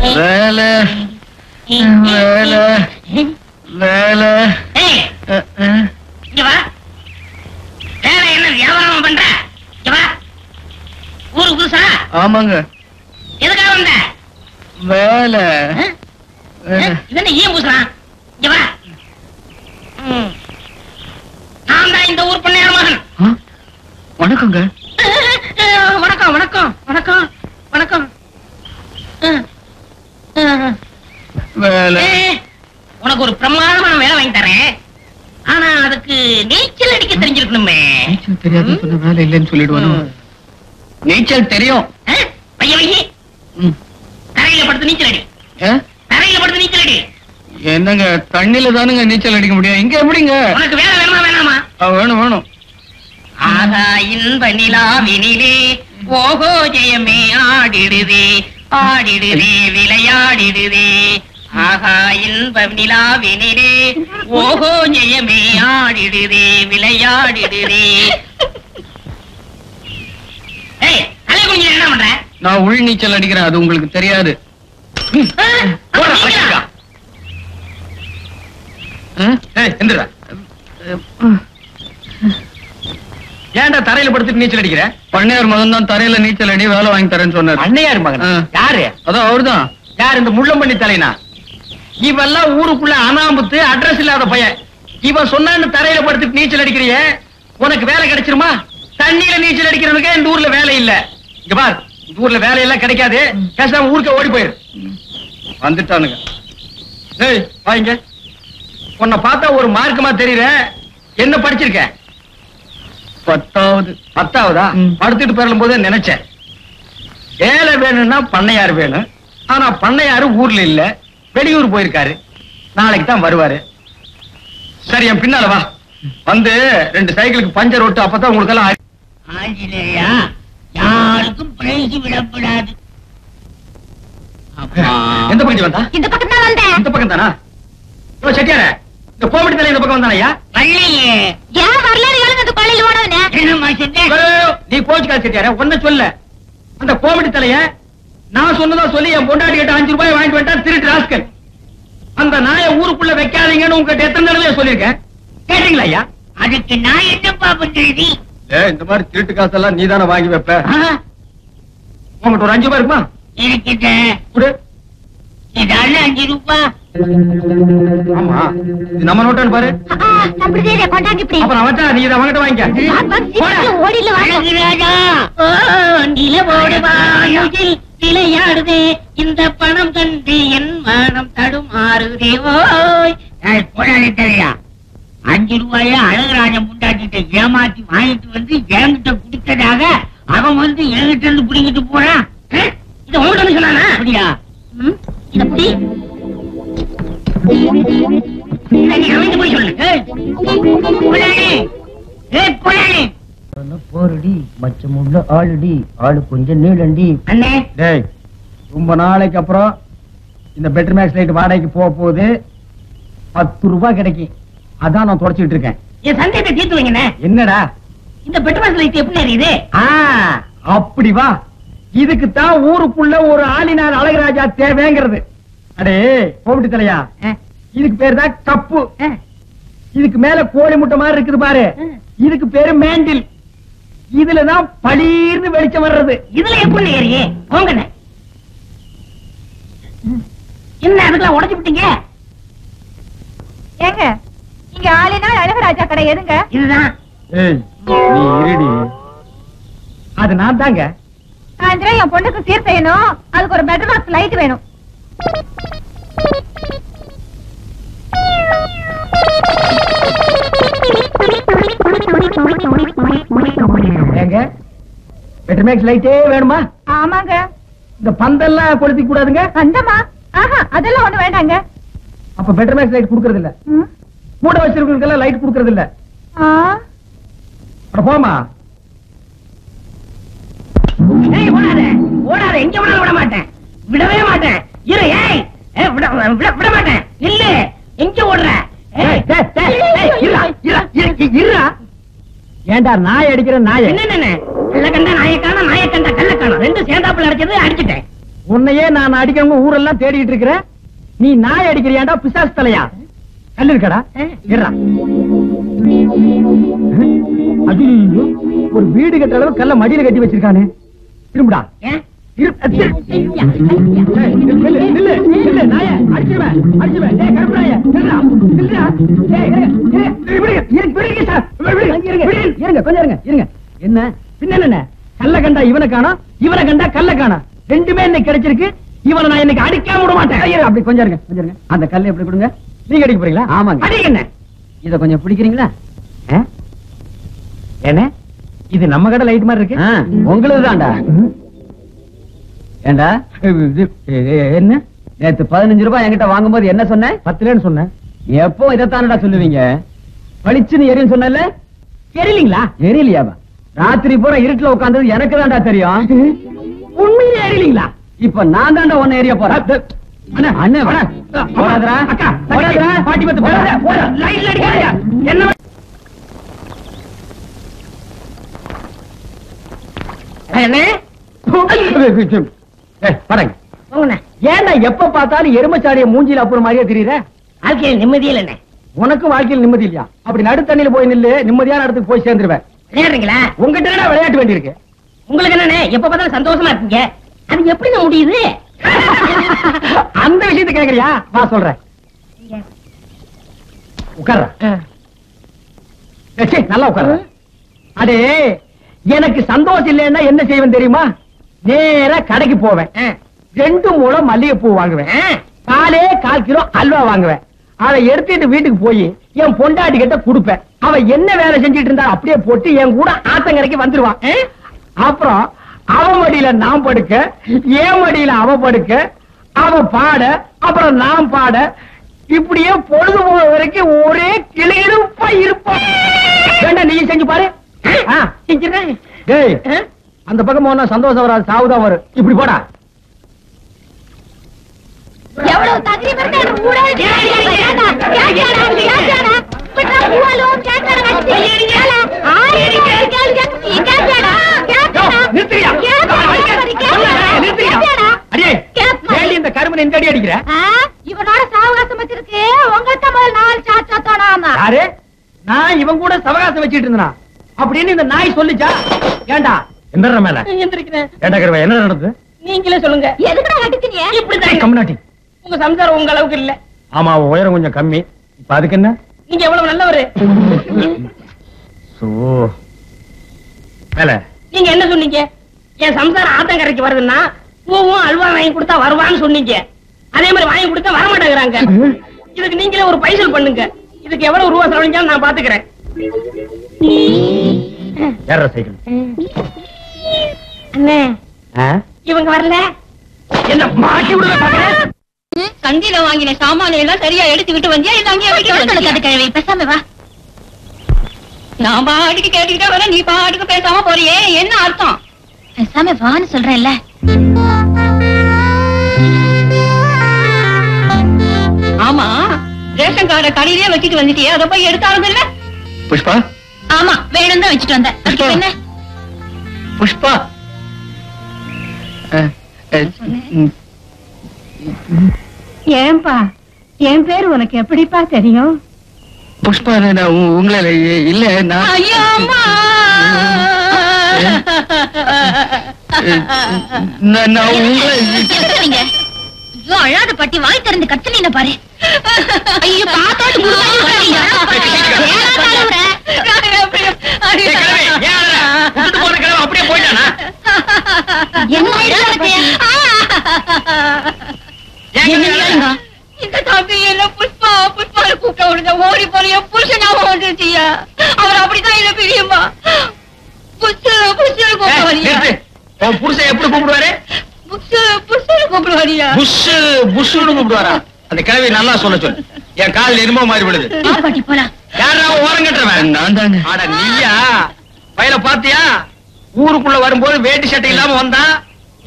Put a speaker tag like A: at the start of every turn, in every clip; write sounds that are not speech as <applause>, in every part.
A: வேலை. வேலை. வேலை.
B: இங்க வா. வேலை என்ன வியாபாரம் பண்ற? இங்க வா. புதுசா?
A: ஆமாங்க.
B: எதுக்காக வந்த?
A: வேலை.
B: ஆ?
A: வேலை.
B: இது என்ன ஏன் பூசுறான் இங்க வா. நான் தான் இந்த ஊர் பண்ணையார் மகன்?
A: வணக்கங்க.
B: வணக்கம் வணக்கம் வணக்கம் ம். ம்.
A: வேலை
B: ஏய், உனக்கு ஒரு பிரமாதமான வேலை வாங்கி தரேன் ஆனா அதுக்கு நீச்சல் அடிக்க தெரிஞ்சிருக்கணுமே
A: நீச்சல் தெரியாதுன்னு சொன்ன வேலை இல்லைன்னு சொல்லிடுவானோ. நீச்சல் தெரியும்.
B: தரையில படுத்து நீச்சல் அடி? தரையில படுத்து நீச்சல் அடி
A: என்னங்க தண்ணில தானுங்க நீச்சல் அடிக்க முடியும். இங்க எப்படிங்க?
B: உனக்கு வேலை வேணுமா வேணாமா?
A: வேணும் வேணும்.
B: ஆகா இன்ப நிலாவினிலே ஓஹோ ஜெயமே ஆடிடுதே ஆடிடுதே விளையாடிடுதே. ஆகா இன்ப நிலாவினிலே. ஓஹோ ஜெயமே ஆடிடுதே விளையாடிடுதே. ஏய் தலை குனிஞ்சு என்ன பண்ற?
A: நான் உள் நீச்சல் அடிக்கிறேன் அது உங்களுக்கு தெரியாது.
C: ஏன்டா தரையில படுத்துட்டு நீச்சல் அடிக்கிற?
A: பண்ணையார் மகன் தான் தரையில நீச்சல் அடி வேலை வாங்கி தரேன்னு சொன்னார்.
C: அண்ணையார் மகன். யாரு?
A: அதான் அவர்தான்.
C: யார் இந்த முள்ளம்பண்ணி தலைனா இவெல்லாம் ஊருக்குள்ள அனாமுத்து அட்ரஸ் இல்லாத பையன். இவன் சொன்னான்னு தரையில படுத்துட்டு நீச்சல் அடிக்கிறிய? உனக்கு வேலை கிடைச்சிருமா? தண்ணியில நீச்சல் அடிக்கிறவனுக்கு இந்த ஊர்ல வேலை இல்ல. இங்க பார் இந்த ஊர்ல வேலை எல்லாம் கிடைக்காது. பேசாம ஊருக்கு ஓடி போயிரு.
A: வந்துட்டானுங்க.
C: ஏய் வாங்க உன்னை பார்த்தா ஒரு மார்க்கமா தெரியற. என்ன படிச்சிருக்க?
A: பத்தாவது.
C: பத்தாவதா. படுத்துட்டு பெறலும் போதே நினைச்சேன். வேலை வேணும்னா பண்ணையார் வேணும். ஆனா பண்ணையாரு ஊர்ல இல்ல. வெளியூர் போயிருக்காரு. நாளைக்கு தான் வருவாரு. சரி என் பின்னால வா. வந்து ரெண்டு சைக்கிளுக்கு பஞ்சர் ஓட்டு அப்பதான் உங்களுக்கு எல்லாம்
B: யாருக்கும் பிரைஸ் விடப்படாது. அப்பா.
C: எந்த பக்கம் வந்தா?
D: இந்த பக்கம் தான் வந்தேன்.
C: இந்த பக்கம் தானா ஓ செட்டியார இந்த கோமடி தலை இந்த பக்கம் வந்தானயா
B: வரலையே
D: ஏன் வரலாறு கேளுங்க அந்த கொள்ளையில் ஓடவனே
B: என்னம்மா சொன்னேன்
C: நீ கோச்சுக்காத செட்டியார ஒன்ன சொல்ல. அந்த கோமடி தலைய நான் சொன்னதா சொல்லி என் பொண்டாட்டி கிட்ட அஞ்சு ரூபாய் வாங்கிட்டு வந்துட்டா திருட்டு ராஸ்கல். அந்த நாயை ஊருக்குள்ள வைக்காதீங்கன்னு உங்ககிட்ட எத்தனை தடவை சொல்லியிருக்கேன். கேட்டீங்களா ஐயா?
B: அதுக்கு நான் என்னப்பா பண்றது?
C: ஏ இந்த மாதிரி திருட்டு காசெல்லாம் நீ தானே வாங்கி வைப்ப? உங்ககிட்ட ஒரு அஞ்சு ரூபாய் இருக்குமா? கொடு.
B: இதால அஞ்சு ரூபாய்
C: ஆமா. இது நம்ம நோட்டான்னு பாரு. அப்புறம் அவன்கிட்ட நீ இதை அவன்கிட்ட வாங்கிக்க.
D: ஓடில வாங்க
B: விளையாடுதே இந்த பணம் கண்டு என் மனம் தடுமாறுதே ஓய். போடாதே தெரியா? அஞ்சு ரூபாய அழகுராஜன் முண்டாட்டிட்ட ஏமாத்தி வாங்கிட்டு வந்து என்கிட்ட குடுத்ததாக அவன் வந்து என்கிட்ட இருந்து புடிங்கிட்டு போறான். இது உங்கள்ட்ட சொன்னானா? அப்படியா?
D: இத புடி.
B: அவன்கிட்ட போய் சொல்லு. ஏய், புலானே, ஏய்.
E: போரடி மச்சமுள்ள ஆளுடி ஆளு கொஞ்சம் நீளண்டி.
C: டேய் ரொம்ப நாளைக்கு அப்புறம் இந்த பெட்டர் மேக்ஸ் லைட் வாடகைக்கு போக போகுது. பத்து ரூபாய் கிடைக்கும். அதான் நான் தொடச்சிட்டு இருக்கேன்.
B: என் சந்தேகத்தை தீர்த்து வைங்கண்ணே.
C: என்னடா?
B: இந்த பெட்ரோல் லைட் எப்படி எரியுது?
C: அப்படி வா. இதுக்கு தான் ஊருக்குள்ள ஒரு ஆளினார் அழகராஜா தேவைங்கிறது. அடே கோவிட்டு தலையா. இதுக்கு பேர் தான் கப்பு. இதுக்கு மேல கோழி முட்டை மாதிரி இருக்குது பாரு. இதுக்கு பேரு மேண்டில். இதுலதான் பளீர்னு வெளிச்சம் வர்றது.
B: இதுல எப்படி ஏறியே. போங்கண்ணே என்ன அதுக்கெல்லாம் உடைச்சு விட்டீங்க?
D: ஏங்க இங்க ஆளினா அழகராஜா கடை எதுங்க?
B: இதுதான்.
C: ஏய் நீ இருடி. அது நான் தாங்க.
D: சாயந்தரம் என் பொண்ணுக்கு சீர் செய்யணும். அதுக்கு ஒரு பெட்ரோல் லைட் வேணும்.
C: ஏங்க பெட்டர் மேக்ஸ் லைட்டே வேணுமா?
D: ஆமாங்க.
C: இந்த பந்தெல்லாம் கொளுத்தி கூடாதுங்க.
D: அந்தமா ஆஹா அதெல்லாம் ஒண்ணு வேண்டாங்க.
C: அப்ப பெட்டர் மேக்ஸ் லைட் கொடுக்கறது இல்ல
D: ம்.
C: கூட வச்சிருக்கவங்களுக்கெல்லாம் லைட் கொடுக்கறது இல்ல
D: ஆ,
C: அட போமா
B: ஏய் ஓடாத. ஓடாத. எங்க வேணாலும் விட மாட்டேன். விடவே மாட்டேன். இரு ஏய். ஏய், விட விட விட மாட்டேன். இல்ல. எங்க ஓடுற?
C: இருடா, ஏன்டா நாய் அடிக்கிற நாய?
B: என்ன என்ன கள்ள கண்ட நாயக்கான நாயக்கண்ட கள்ள காணும். ரெண்டும் சேர்ந்தாப்புல அடிச்சது அடிச்சிட்டேன்.
C: உன்னையே நான் அடிக்கிறவங்க ஊரெல்லாம் தேடிட்டு இருக்கிறேன் நீ நாய் அடிக்கிறியாண்டா பிசாசு தலையா? கல்லு இருக்கடா. ஐயையோ, ஒரு வீடு கட்டுற அளவு கல்ல மடியில கட்டி வச்சிருக்கானே. திரும்புடா.
B: ஏன்?
C: என்ன? பின்ன கல்ல கண்டா இவனை காணோம் இவனை கண்டா கல்ல காணோம் ரெண்டுமே இன்னைக்கு கிடைச்சிருக்கு இவனை நான் இன்னைக்கு அடிக்காம விட மாட்டேன் அப்படி கொஞ்சம் இருங்க கொஞ்சம் இருங்க அந்த கல்லை எப்படி கொடுங்க நீங்க அடிக்க போறீங்களா ஆமாங்க என்ன இத கொஞ்சம் பிடிக்கிறீங்களா? என்ன இது நம்ம கடை லைட் மாதிரி இருக்கு. உங்களுக்கு தான்டா ஏண்டா? என்ன? நேத்து பதினஞ்சு ரூபாய் என்கிட்ட வாங்கும்போது என்ன சொன்ன? பத்துலன்னு சொன்னேன் எப்போ இதைத்தானடா சொல்லுவீங்க? பளிச்சுன்னு எரியும் சொன்னல எரியலீங்களா? எரியலையாவா? ராத்திரி பூரா இருட்டுல உட்கார்ந்தது எனக்கு தான்டா தெரியும். உண்மையிலே எரியலீங்களா? இப்ப நான் தான்டா உன்னை எரிய போறேன். என்ன
B: போங்கண்ணே.
C: ஏன்டா எப்ப பார்த்தாலும் எருமச்சாடிய மூஞ்சில அப்புறம் மாதிரியே தெரியுற?
B: வாழ்க்கையில் நிம்மதியில் என்ன
C: உனக்கு வாழ்க்கையில் நிம்மதி இல்லையா? அப்படி நடுத்தண்ணில போய் நில்லு நிம்மதியான இடத்துக்கு போய் சேர்ந்துருவேன்.
B: விளையாடுறீங்களா?
C: உங்ககிட்ட விளையாட்டு வேண்டியிருக்கு.
B: உங்களுக்கு என்னண்ணே எப்ப பார்த்தாலும் சந்தோஷமா இருக்கீங்க? அது எப்படிங்க முடியுது? <laughs>
C: அந்த விஷயத்தை கேக்குறியா? வா சொல்றேன். உட்கார்ற. நல்லா உட்கார்ற. அடே எனக்கு சந்தோஷம் இல்லைன்னா என்ன செய்வேன் தெரியுமா? நேரா கடைக்கு போவேன். ரெண்டு மூலம் மல்லிகைப்பூ வாங்குவேன். காலே கால் கிலோ அல்வா வாங்குவேன். அதை எடுத்துட்டு வீட்டுக்கு போய் என் பொண்டாட்டி கிட்ட கொடுப்பேன். அவ என்ன வேலை செஞ்சிட்டு இருந்தா அப்படியே போட்டு என் கூட ஆத்தங்கரைக்கு வந்துருவான். அப்புறம் அவ மடியில நான் படுக்க என் மடியில அவ படுக்க அவ பாட அப்புறம் நான் பாட இப்படியே பொழுது போக வரைக்கும் ஒரே கிளியிருப்பா இருப்போம் வேண்டாம் நீ செஞ்சு பாரு. ஆ,
B: செஞ்சிடறேன்.
C: அந்த பக்கம் போனா சந்தோஷம் வராது சாவுதான் வரும் இப்படி போடா
D: எவ்வளவு
C: இந்த கருமனை இந்த அடி அடிக்கிற
D: இவனோட சாவகாசம் வச்சிருக்கு உங்கள்கிட்ட முதல் நாலு சாச்சா தோணாம
C: யாரு நான் இவன் கூட சவகாசம் வச்சிட்டு இருந்தா அப்படின்னு இந்த நாய் சொல்லுச்சா ஏண்டா எந்த மேல?
B: எந்திரிக்கிறேன்.
C: ஏண்டா கருவா என்ன நடந்தது?
B: நீங்களே சொல்லுங்க.
D: எதுக்குடா கட்டிச்சீங்க
B: இப்படிதான்
C: கம்னாட்டி
B: உங்க சம்சாரம் உங்க அளவுக்கு இல்ல.
C: ஆமா உயரம் கொஞ்சம் கம்மி. இப்ப அதுக்கு என்ன?
B: நீங்க எவ்வளவு நல்லவரு?
C: சோ. மேல.
B: நீங்க என்ன சொன்னீங்க? என் சம்சாரம் ஆத்தங்கரைக்கு வருதுன்னா பூவும் அல்வா வாங்கி கொடுத்தா வருவான்னு சொன்னீங்க. அதே மாதிரி வாங்கி கொடுத்தா வர மாட்டேங்கிறாங்க இதுக்கு நீங்களே ஒரு பைசல் பண்ணுங்க. இதுக்கு எவ்வளவு ரூபா செலவழிஞ்சாலும் நான் பாத்துக்கிறேன்.
C: சைக்கிள்.
B: அண்ணே இவங்க வரல.
C: என்ன மாட்டி விடுற பாக்குறேன்
D: சந்தில வாங்கின சாமான எல்லாம் சரியா எடுத்துக்கிட்டு வந்தியா? இல்ல அங்கேயே வீட்டுக்கு கிழவி பேசாம வா. நான் பாட்டுக்கு கேட்டுக்கிட்டே வர நீ பாட்டுக்கு பேசாம போறியே. என்ன அர்த்தம்? பேசாம வான்னு சொல்றேன்ல. ஆமா ரேஷன் கார்டை கடையிலே வச்சுட்டு வந்துட்டியே. அதை போய் எடுத்தாலும் இல்ல
A: புஷ்பா?
D: ஆமா வேணும் தான் வச்சுட்டு வந்தேன். என்ன
A: புஷ்பா.
D: ஏன்பா என் பேர் உனக்கு எப்படிப்பா தெரியும்?
A: புஷ்பா நான் உங்களை இல்ல நான் நான் உங்களை?
D: ஐயோ அழாத பாட்டி வாய் திறந்து கத்துனீங்க பாரு? ஐயோ பாத்தாட்டு
C: அப்படியே போயிட்டானா?
D: இந்த தம்பி என்ன புஷ்பா புஷ்பா கூப்பிட்ட விடுங்க ஓடி போறிய புருஷனா வந்துச்சியா அவர் அப்படிதான் என்ன பிரியுமா? புஷு புஷு கூப்பிட வரியா
C: உன் புருஷன் எப்படி கூப்பிடுவாரு? கூப்பிடுவாரா? அந்த கிழவி நல்லா சொல்ல சொல்லு. என் காதுல எருமோ மாறி விடுது
D: பாட்டி போலாம்
C: யாரா ஓரம் கட்டுறவன்?
A: நான் தாங்க
C: அட நீயா? பையல பாத்தியா ஊருக்குள்ள வரும்போது வேட்டி சட்டை இல்லாம வந்தான்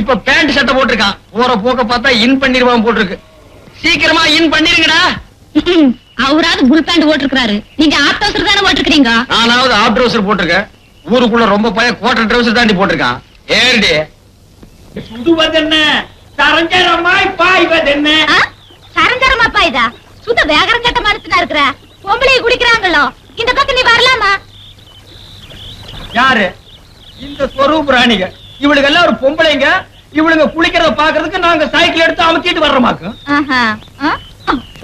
C: இப்ப பேண்ட் சட்டை போட்டிருக்கான். போற போக்க பார்த்தா இன் பண்ணிருவான் போட்டிருக்கு. சீக்கிரமா இன் பண்ணிருங்கடா.
D: அவராவது புல் பேண்ட் போட்டிருக்காரு நீங்க ஆட்டோசர் தானே போட்டிருக்கீங்க
C: நானாவது ஆப் ட்ரௌசர் போட்டிருக்கேன். ஊருக்குள்ள ரொம்ப பையன் கோட்டர் ட்ரௌசர் தாண்டி போட்டிருக்கான். ஏறிடி.
F: சுடுவதென்ன
C: சரஞ்சரமாய் பாய்வது என்ன
D: சரஞ்சரமாப்பா இதா சுத்த வேகரம் கட்ட மனுஷனா இருக்கிற? பொம்பளையை குடிக்கிறாங்களோ? இந்த பக்கம் நீ வரலாமா?
C: யாரு? இந்த ஸ்வரூப் ராணிக இவளுக்கு எல்லாம் ஒரு பொம்பளைங்க இவளுங்க குளிக்கிறத பாக்குறதுக்கு நாங்க சைக்கிள் எடுத்து அமுத்திட்டு வர்றோமாக்கு?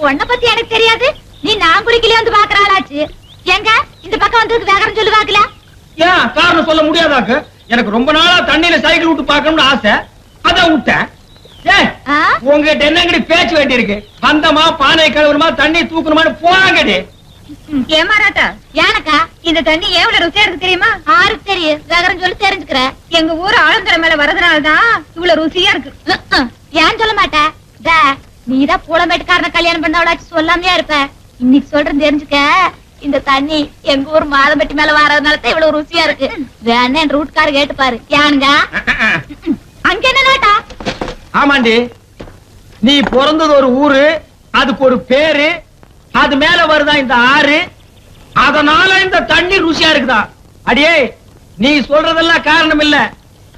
D: உன்னை பத்தி எனக்கு தெரியாது. நீ நான் குடிக்கல வந்து பாக்குறாளாச்சு எங்க இந்த பக்கம் வந்ததுக்கு வேகரம் சொல்லு பாக்கல
C: ஏன் காரணம் சொல்ல முடியாதாக்கு? எனக்கு ரொம்ப நாளா தண்ணியில சைக்கிள் விட்டு பார்க்கணும்னு ஆசை. அதான் விட்டேன்? உங்ககிட்ட என்னங்கடி பேச்சு வேண்டியிருக்கு வந்தமா பானை கழுவுணுமா தண்ணி தூக்கணுமான்னு போறாங்கடி.
D: ஏமாறாட்டா ஏனக்கா இந்த தண்ணி எவ்வளவு ருசியா இருக்கு தெரியுமா? ஆருக்கு தெரியும் வேகரம் சொல்லி தெரிஞ்சுக்கிற. எங்க ஊர் ஆழந்தர மேல வரதுனால தான் இவ்வளவு ருசியா இருக்கு. ஏன் சொல்ல மாட்டேன் டே, நீதான் பூலமேட்டுக்காரன கல்யாணம் பண்ணவளாச்சு சொல்லாமையா இருப்ப. இன்னைக்கு சொல்றேன் தெரிஞ்சுக்க. இந்த தண்ணி எங்க ஊர் மாதம்பட்டி மேல வரதுனால தான் இவ்வளவு ருசியா இருக்கு. வேணா என் ரூட்கார கேட்டு பாரு. யானுங்க? அங்க என்ன நாட்டா?
C: ஆமாண்டி. நீ பிறந்தது ஒரு ஊரு அதுக்கு ஒரு பேரு அது மேல வருதா இந்த ஆறு அதனால இந்த தண்ணி ருசியா இருக்குதா? அடியே நீ சொல்றதெல்லாம் காரணம் இல்ல.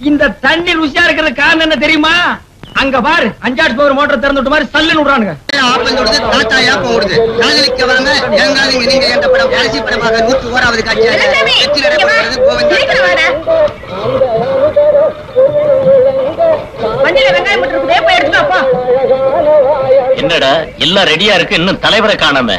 C: இந்த தண்ணி ருசியா இருக்கிறது காரணம் என்ன தெரியுமா? அங்க பாரு அஞ்சாடு போகிற மோட்டர் திறந்து விட்ட மாதிரி சல்லுன்னு விடுறானுங்க.
F: ஆப்பல் ஓடுது தாத்தா ஏப்பம் ஓடுது காதலிக்க வாங்க எங்காலிங்க நீங்க என்ற படம் கடைசி படமாக நூற்று ஓராவது காட்சியாக வெற்றி நடைபெறுகிறது கோவிந்தா.
A: என்னடா எல்லாம் ரெடியா இருக்கு இன்னும் தலைவரை காணாம.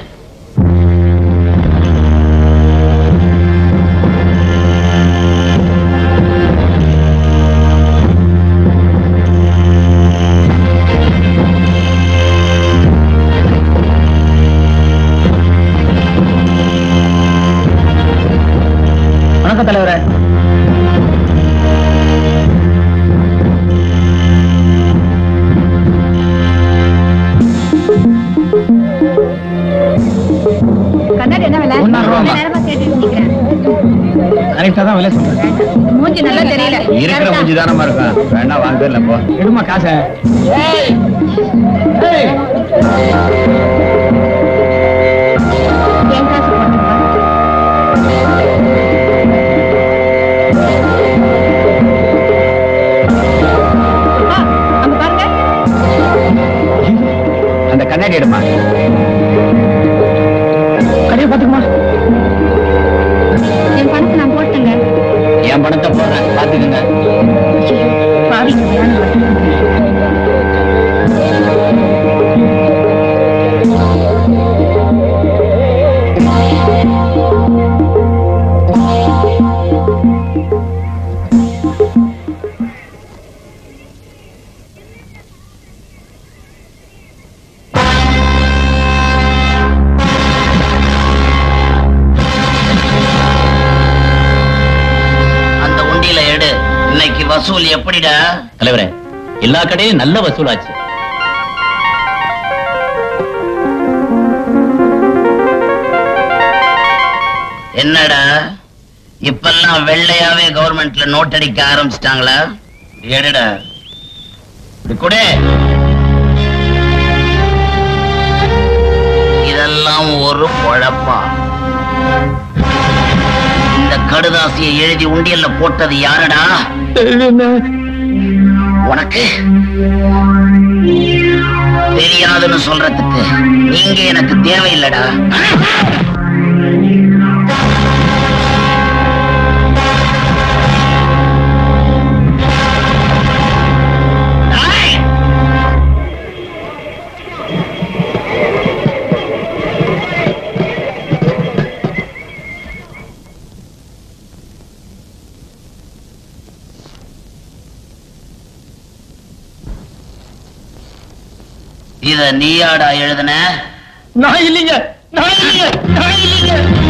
E: தான் விலை சொல்றேன்
D: மூஞ்சி நல்லா தெரியல.
E: இருக்கிற மூஞ்சி தானமா இருக்கும்? வேணா வாங்க இல்லப்போ எடுமா காசை? அந்த கண்ணாடி எடுமா. கடையை பாத்துக்குமா
D: என் பணத்தை
E: போடுறேன் பாத்துக்கங்க
F: எப்படிடா?
A: தலைவரே எல்லா கடையும் நல்ல வசூலாச்சு.
F: என்னடா? இப்பெல்லாம் வெள்ளையாவே கவர்மெண்ட்ல நோட் அடிக்க ஆரம்பிச்சிட்டாங்களா? எடுடா இப்படி இதெல்லாம் ஒரு குழப்பா இந்த கடுதாசியை எழுதி உண்டியல்ல போட்டது யாருடா? உனக்கு தெரியாதுன்னு சொல்றதுக்கு நீங்க எனக்கு தேவையில்லடா. நீயாடா எழுதுன?
C: நான் இல்லைங்க. நான் இல்லைங்க. நான் இல்லைங்க.